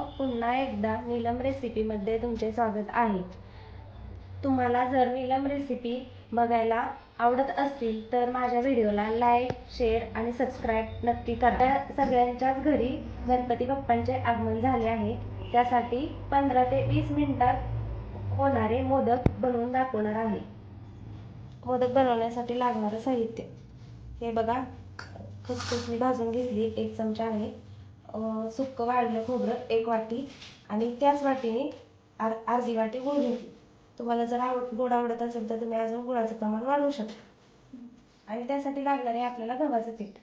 पुन्हा एकदा निलम रेसिपीमध्ये तुमचे स्वागत आहे. तुम्हाला जर नीलम रेसिपी बघायला आवडत असतील तर माझ्या व्हिडिओला लाईक शेअर आणि सबस्क्राईब नक्की करा. सगळ्यांच्याच घरी गणपती बाप्पांचे आगमन झाले आहे. त्यासाठी पंधरा ते वीस मिनिटात होणारे मोदक बनवून दाखवणार आहे. मोदक बनवण्यासाठी लागणारं साहित्य. हे बघा खसखस मी भाजून घेतली एक चमचा आहे. सुकं सुक्कं वाळलेलं खोबरं एक वाटी आणि त्याच वाटीने आर अर्धी वाटी गूळ घेतली. तुम्हाला जर आवड गोड आवडत असेल तर तुम्ही अजून गुळाचं प्रमाण वाढवू शकता. आणि त्यासाठी लागणार आहे आपल्याला गव्हाचं पीठ.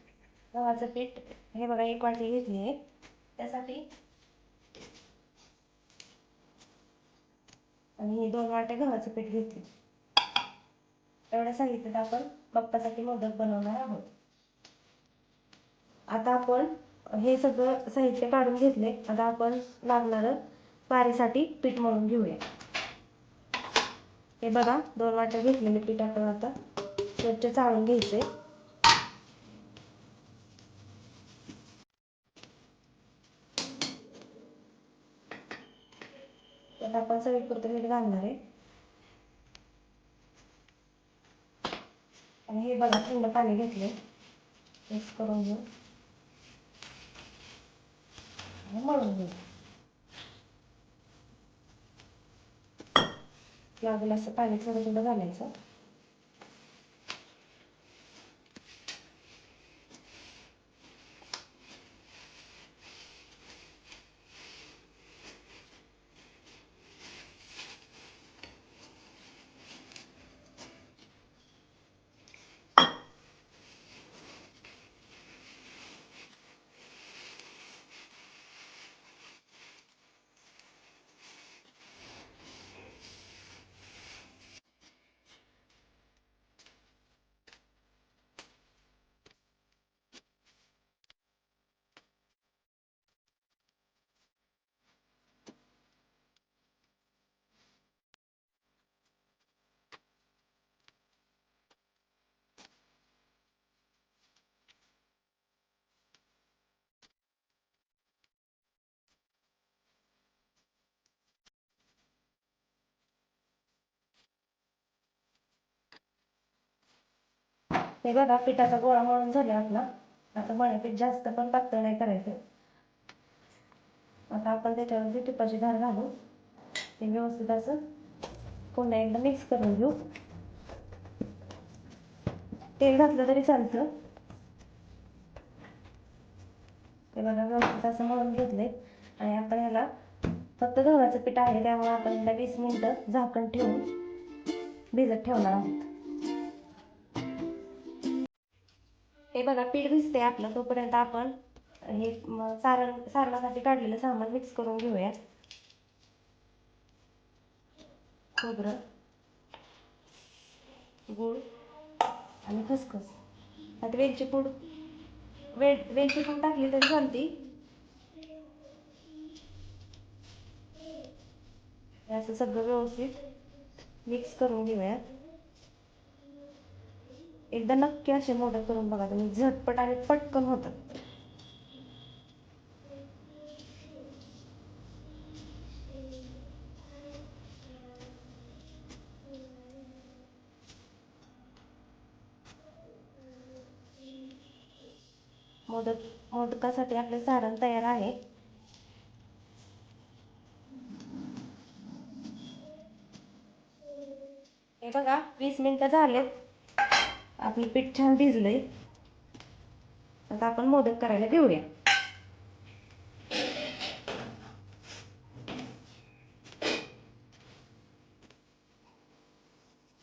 गव्हाचं पीठ हे बघा एक वाटी घेतली आहे. त्यासाठी आणि हे दोन वाट्या गव्हाचं पीठ घेतले. एवढ्या साहित्यात आपण बाप्पासाठी मोदक बनवणार आहोत. आता आपण हे सगळं साहित्य काढून घेतले आता आपण लागणारं वारीसाठी पीठ मळून घेऊया. हे बघा दोन वाट्या घेतलेले पीठ आपण आता स्वच्छ चाळून घ्यायचे त्यात आपण सगळीपुरतं मीठ घालणार आहे. आणि हे बघा थंड पाणी घेतले मिक्स करून घेऊ. आणि मळून घेऊ लागेल असं पाणी थोडं थोडं घालायचं हे बघा पिठाचा गोळा मळून झाला आपला आता मळ्यापीठ जास्त पण पातळ नाही करायचं. आता आपण त्याच्यावरती टिपाची धार घालू. ते व्यवस्थित असं पुन्हा एकदा मिक्स करून घेऊ. तेल घातलं तरी चालतं. ते बघा व्यवस्थित असं मळून घेतलंय. आणि आपण ह्याला फक्त गव्हाचं पीठ आहे त्यामुळे आपण वीस मिनिटं झाकण ठेवून भिजत ठेवणार आहोत. बघा पीठ भिजते आपलं तोपर्यंत आपण हे सारण सारणासाठी काढलेलं सामान मिक्स करून घेऊया. खोबरं गूळ आणि खसखस. आता वेलची पूड वेल वेलची पूड टाकली तरी चालती. असं सगळं व्यवस्थित मिक्स करून घेऊयात. एकदा नक्की असे मोदक करून बघा तुम्ही. झटपट आणि पटकन होतात. मोदक मोदकासाठी आपले सारण तयार आहे. हे बघा वीस मिनिटं झालेत. आपलं पीठ छान भिजलंय. आता आपण मोदक करायला घेऊया.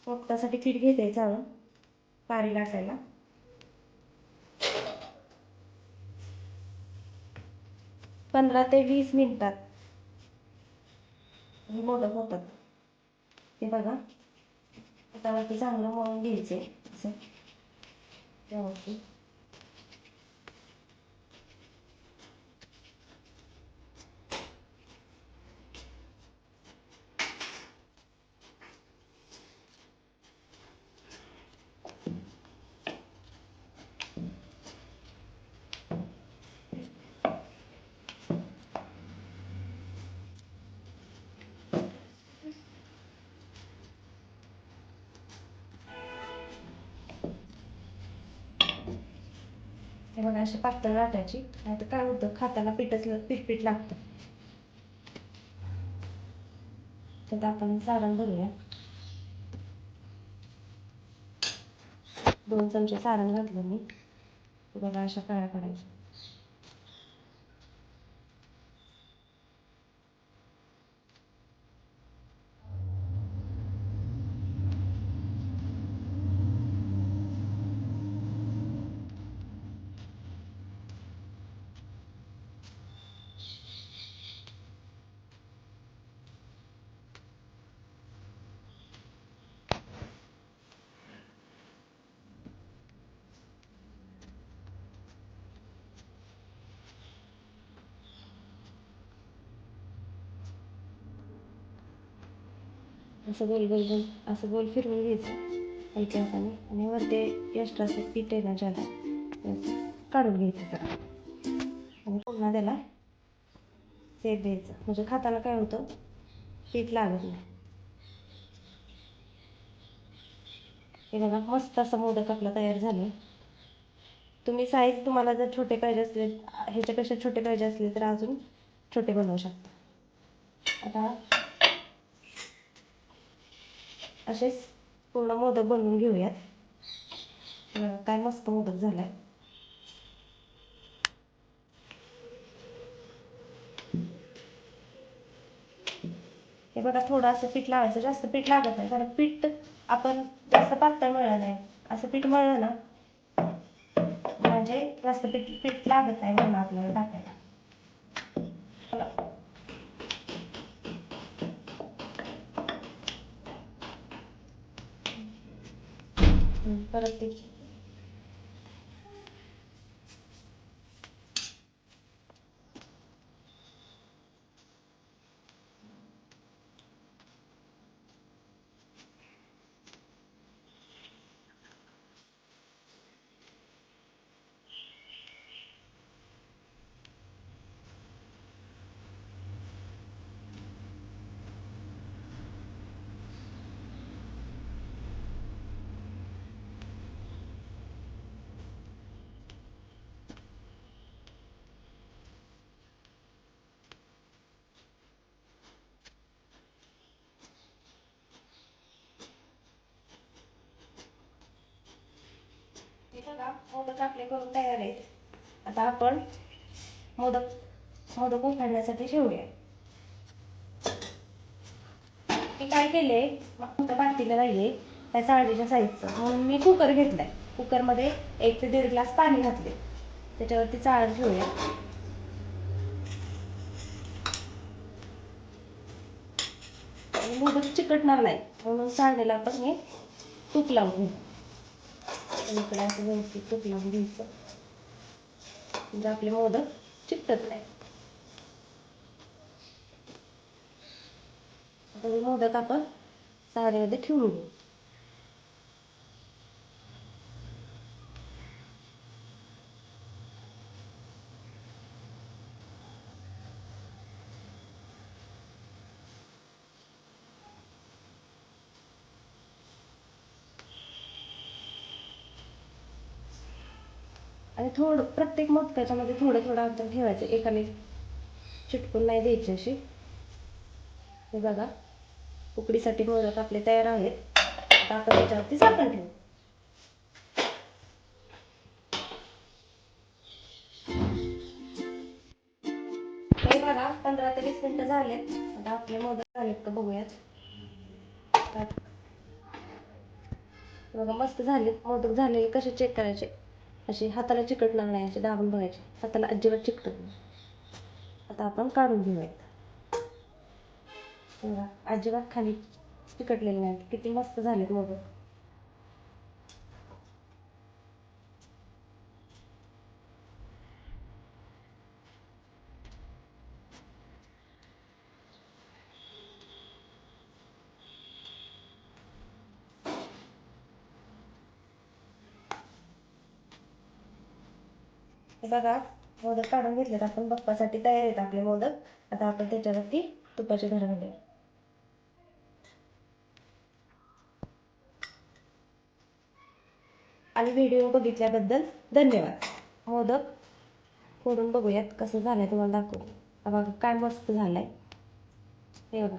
मोदकासाठी पीठ घेते चाळून पारी लाटायला. पंधरा ते वीस मिनिटात हे मोदक होतात. ते बघा. त्यावरती चांगलं मळून घ्यायचे असं त्यावरती अशी पातळ लाटायची नाही तर काय होतं खाताना पीठच पीठ पीठ लागतं. तर आपण सारण भरूया. दोन चमचे सारण घातलं मी. बघा अशा काळ्या करायच्या असं गोल गोल गोल असं गोल फिरवून घ्यायचं. एका हाताने आणि वरती असं पीठ आहे ना ज्याला काढून घ्यायचं जरा. आणि पुन्हा त्याला सेट द्यायचं. म्हणजे खाताला काय होतं? पीठ लागत नाही. हे बघा मस्त असा मोदक आपला तयार झाला. तुम्ही साईज तुम्हाला जर छोटे पाहिजे असले ह्याच्यापेक्षा छोटे पाहिजे असले तर अजून छोटे बनवू शकता. आता असेच पूर्ण मोदक बनवून घेऊयात. बघा, काय मस्त मोदक झालाय. हे बघा थोडं असं पीठ लावायचं. जास्त पीठ लागत नाही कारण पीठ आपण जास्त पातळ मळलं नाही. असं पीठ मळलं ना म्हणजे जास्त पीठ पीठ लागत नाही म्हणून आपल्याला टाकायला. परत ते हे बघा मोदक आपले करून तयार आहेत. आता आपण मोदक मोदक उकडण्यासाठी ठेवूया. मी काय केले मोठं पातेलं नाहीये त्या साडीच्या साईजचं म्हणून मी कुकर घेतलाय. कुकरमध्ये एक ते दीड ग्लास पाणी घातले त्याच्यावरती चाळण ठेवूया. मोदक चिकटणार नाही. म्हणून चाळणीला आपण हे तूप लावून घेऊ. इकडे असं व्यवस्थित तूप लावून घ्यायचं. म्हणजे आपले मोदक चिकटत नाही. मोदक आपण साऱ्यामध्ये ठेवून घेऊ. आणि थोडं प्रत्येक मोदकाच्या मध्ये थोडं थोडं अंतर ठेवायचं. एकाने चिटकून नाही द्यायची अशी. हे बघा. उकडीसाठी मोदक आपले तयार आहेत. आता आपण त्याच्यावरती साखर ठेवू. हे बघा पंधरा ते वीस मिनिटं झालेत. आता आपले मोदक झालेत का बघूयात. बघा मस्त झालेत. मोदक झाले कसे चेक करायचे? अशी हाताला चिकटणार नाही अशी दाबून बघायचे. हाताला अजिबात चिकटत नाही. आता आपण काढून घेऊयात. बघा अजिबात खाली चिकटलेले नाहीत किती मस्त झालेत मोदक. बघा मोदक काढून घेतलेत. आपण बप्पासाठी तयार आहेत आपले मोदक. आता आपण त्याच्यावरती तुपाची धार घालूया. आणि व्हिडिओ बघितल्याबद्दल धन्यवाद. मोदक फोडून बघूयात कसं झालंय तुम्हाला दाखवू. बघा काय मस्त झालंय. हे बघा.